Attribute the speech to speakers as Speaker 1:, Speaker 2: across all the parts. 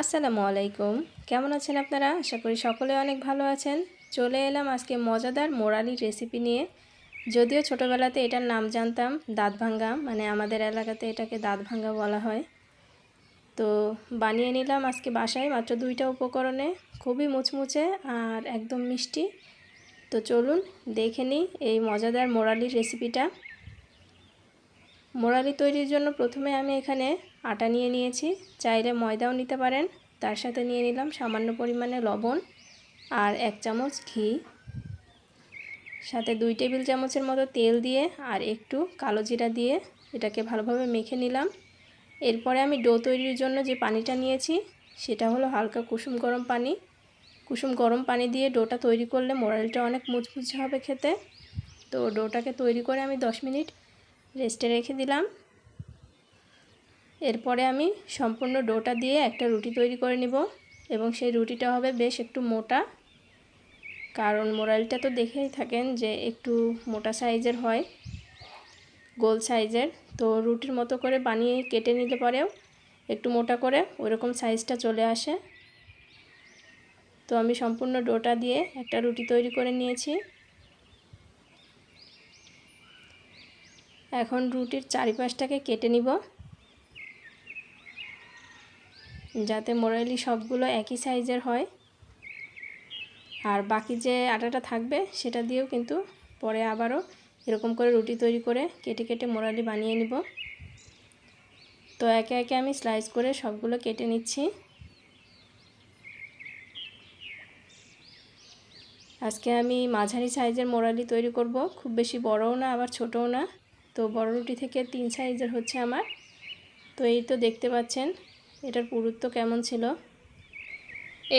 Speaker 1: আসসালামু আলাইকুম। কেমন আছেন আপনারা? আশা করি সকলে অনেক ভালো আছেন। চলে এলাম আজকে মজাদার মোরালি রেসিপি নিয়ে। যদিও ছোটোবেলাতে এটার নাম জানতাম, দাঁত ভাঙ্গা মানে আমাদের এলাকাতে এটাকে দাঁত ভাঙ্গা বলা হয়। তো বানিয়ে নিলাম আজকে বাসায়, মাত্র দুইটা উপকরণে। খুবই মুচমুচে আর একদম মিষ্টি। তো চলুন দেখে নিই এই মজাদার মোরালির রেসিপিটা। মোরালি তৈরির জন্য প্রথমে আমি এখানে আটা নিয়ে নিয়েছি। চাইলে ময়দাও নিতে পারেন। তার সাথে নিয়ে নিলাম সামান্য পরিমাণে লবণ আর এক চামচ ঘি। সাথে দুই টেবিল চামচের মতো তেল দিয়ে আর একটু কালো জিরা দিয়ে এটাকে ভালোভাবে মেখে নিলাম। এরপরে আমি ডো তৈরির জন্য যে পানিটা নিয়েছি, সেটা হলো হালকা কুসুম গরম পানি। কুসুম গরম পানি দিয়ে ডোটা তৈরি করলে মোরালটা অনেক মুচমুচে হবে খেতে। তো ডোটাকে তৈরি করে আমি দশ মিনিট রেস্টে রেখে দিলাম। এরপরে আমি সম্পূর্ণ ডোটা দিয়ে একটা রুটি তৈরি করে নিব এবং সেই রুটিটা হবে বেশ একটু মোটা। কারণ মোরালটা তো দেখেই থাকেন যে একটু মোটা সাইজের হয়, গোল সাইজের। তো রুটির মতো করে বানিয়ে কেটে নিতে পারেও একটু মোটা করে ওইরকম সাইজটা চলে আসে। তো আমি সম্পূর্ণ ডোটা দিয়ে একটা রুটি তৈরি করে নিয়েছি। এখন রুটির চারিপাশটাকে কেটে নিব। যাতে মোরালি সবগুলো একই সাইজের হয়। আর বাকি যে আটাটা থাকবে, সেটা দিয়েও কিন্তু পরে আবারও এরকম করে রুটি তৈরি করে কেটে কেটে মোরালি বানিয়ে নিব। তো একে একে আমি স্লাইস করে সবগুলো কেটে নিচ্ছি। আজকে আমি মাঝারি সাইজের মোরালি তৈরি করব। খুব বেশি বড়ও না, আবার ছোটও না। তো বড় রুটি থেকে তিন সাইজের হচ্ছে আমার। তো এই তো দেখতে পাচ্ছেন এটার পুরুত্ব কেমন ছিল?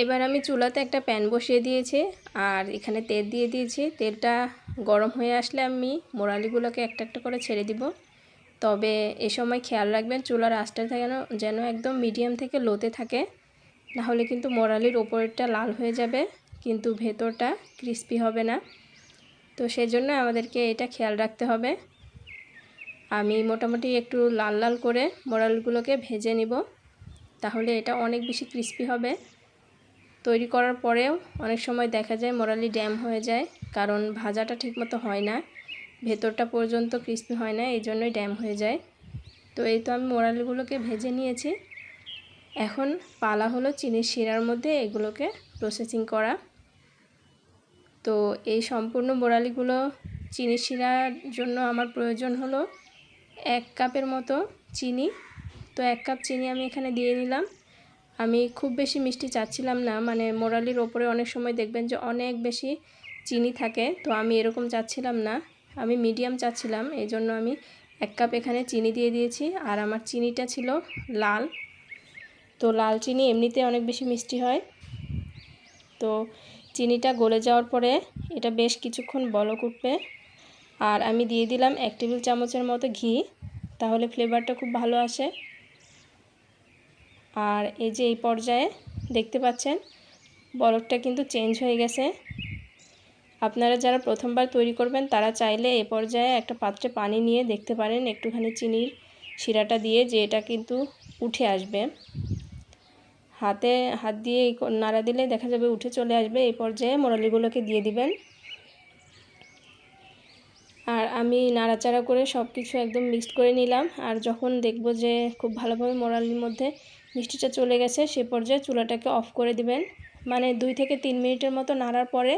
Speaker 1: এবার আমি চুলাতে একটা প্যান বসিয়ে দিয়েছি আর এখানে তেল দিয়ে দিয়েছি। তেলটা গরম হয়ে আসলে আমি মোরালিগুলোকে একটা একটা করে ছেড়ে দিব। তবে এ সময় খেয়াল রাখবেন চুলার আঁচটা যেন যেন একদম মিডিয়াম থেকে লোতে থাকে। নাহলে কিন্তু মোরালির ওপরেরটা লাল হয়ে যাবে, কিন্তু ভেতরটা ক্রিস্পি হবে না। তো সেজন্য আমাদেরকে এটা খেয়াল রাখতে হবে। আমি মোটামুটি একটু লাল লাল করে মোরালগুলোকে ভেজে নিব। তাহলে এটা অনেক বেশি ক্রিস্পি হবে। তৈরি করার পরেও অনেক সময় দেখা যায় মোরালি ড্যাম হয়ে যায়, কারণ ভাজাটা ঠিকমতো হয় না। ভেতরটা পর্যন্ত ক্রিস্পি হয় না, এই জন্যই ড্যাম হয়ে যায়। তো এই তো আমি মোরালিগুলোকে ভেজে নিয়েছি। এখন পালা হলো চিনির শিরার মধ্যে এগুলোকে প্রসেসিং করা। তো এই সম্পূর্ণ মোরালিগুলো চিনির শিরার জন্য আমার প্রয়োজন হলো এক কাপের মতো চিনি। তো এক কাপ চিনি আমি এখানে দিয়ে নিলাম। আমি খুব বেশি মিষ্টি চাচ্ছিলাম না মানে মোরালির ওপরে অনেক সময় দেখবেন যে অনেক বেশি চিনি থাকে, তো আমি এরকম চাচ্ছিলাম না। আমি মিডিয়াম চাচ্ছিলাম এই জন্য আমি এক কাপ এখানে চিনি দিয়ে দিয়েছি, আর আমার চিনিটা ছিল লাল। তো লাল চিনি এমনিতে অনেক বেশি মিষ্টি হয়। তো চিনিটা গলে যাওয়ার পরে এটা বেশ কিছুক্ষণ বলক উঠবে। আর আমি দিয়ে দিলাম এক টেবিল চামচের মতো ঘি, তাহলে ফ্লেভারটা খুব ভালো আসে। আর এই যে এই পর্যায়ে দেখতে পাচ্ছেন, বরফটা কিন্তু চেঞ্জ হয়ে গেছে। আপনারা যারা প্রথমবার তৈরি করবেন, তারা চাইলে এ পর্যায়ে একটা পাত্রে পানি নিয়ে দেখতে পারেন, একটুখানি চিনির শিরাটা দিয়ে যে এটা কিন্তু উঠে আসবে। হাতে হাত দিয়ে নাড়া দিলে দেখা যাবে উঠে চলে আসবে। এই পর্যায়ে মোরালিগুলোকে দিয়ে দিবেন। আর আমি নাড়াচাড়া করে সব কিছু একদম মিক্সড করে নিলাম। আর যখন দেখব যে খুব ভালোভাবে মোরালির মধ্যে মিষ্টিটা চলে গেছে, সে পর্যায়ে চুলাটাকে অফ করে দিবেন। মানে দুই থেকে তিন মিনিটের মতো নাড়ার পরে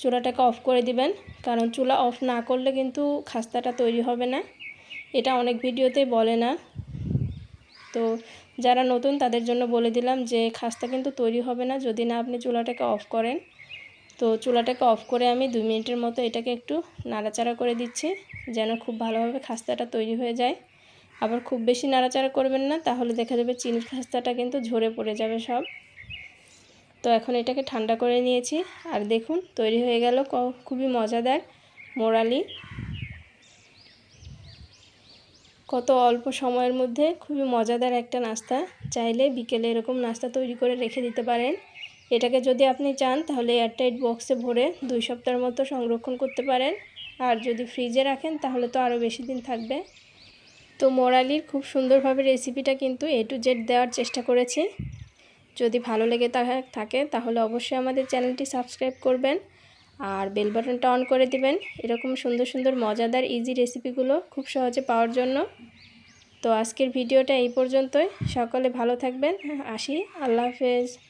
Speaker 1: চুলাটাকে অফ করে দিবেন। কারণ চুলা অফ না করলে কিন্তু খাস্তাটা তৈরি হবে না। এটা অনেক ভিডিওতেই বলে না। তো যারা নতুন তাদের জন্য বলে দিলাম যে খাস্তা কিন্তু তৈরি হবে না যদি না আপনি চুলাটাকে অফ করেন। তো চুলাটাকে অফ করে আমি দুই মিনিটের মতো এটাকে একটু নাড়াচাড়া করে দিচ্ছি, যেন খুব ভালোভাবে খাস্তাটা তৈরি হয়ে যায়। আবার খুব বেশি নাড়াচাড়া করবেন না, তাহলে দেখা যাবে চিনির খাস্তাটা কিন্তু ঝরে পড়ে যাবে সব। তো এখন এটাকে ঠান্ডা করে নিয়েছি, আর দেখুন তৈরি হয়ে গেল খুবই মজাদার মোরালি। কত অল্প সময়ের মধ্যে খুবই মজাদার একটা নাস্তা, চাইলে বিকেলে এরকম নাস্তা তৈরি করে রেখে দিতে পারেন। এটাকে যদি আপনি চান, তাহলে এয়ারটাইট বক্সে ভরে দুই সপ্তাহের মতো সংরক্ষণ করতে পারেন। আর যদি ফ্রিজে রাখেন, তাহলে তো আরও বেশি দিন থাকবে। তো মোরালির খুব সুন্দরভাবে রেসিপিটা কিন্তু এ টু জেড দেওয়ার চেষ্টা করেছি। যদি ভালো লেগে থাকে, তাহলে অবশ্যই আমাদের চ্যানেলটি সাবস্ক্রাইব করবেন আর বেল বাটনটা অন করে দিবেন। এরকম সুন্দর সুন্দর মজাদার ইজি রেসিপিগুলো খুব সহজে পাওয়ার জন্য। তো আজকের ভিডিওটা এই পর্যন্তই। সকলে ভালো থাকবেন। আসি। আল্লাহ হাফেজ।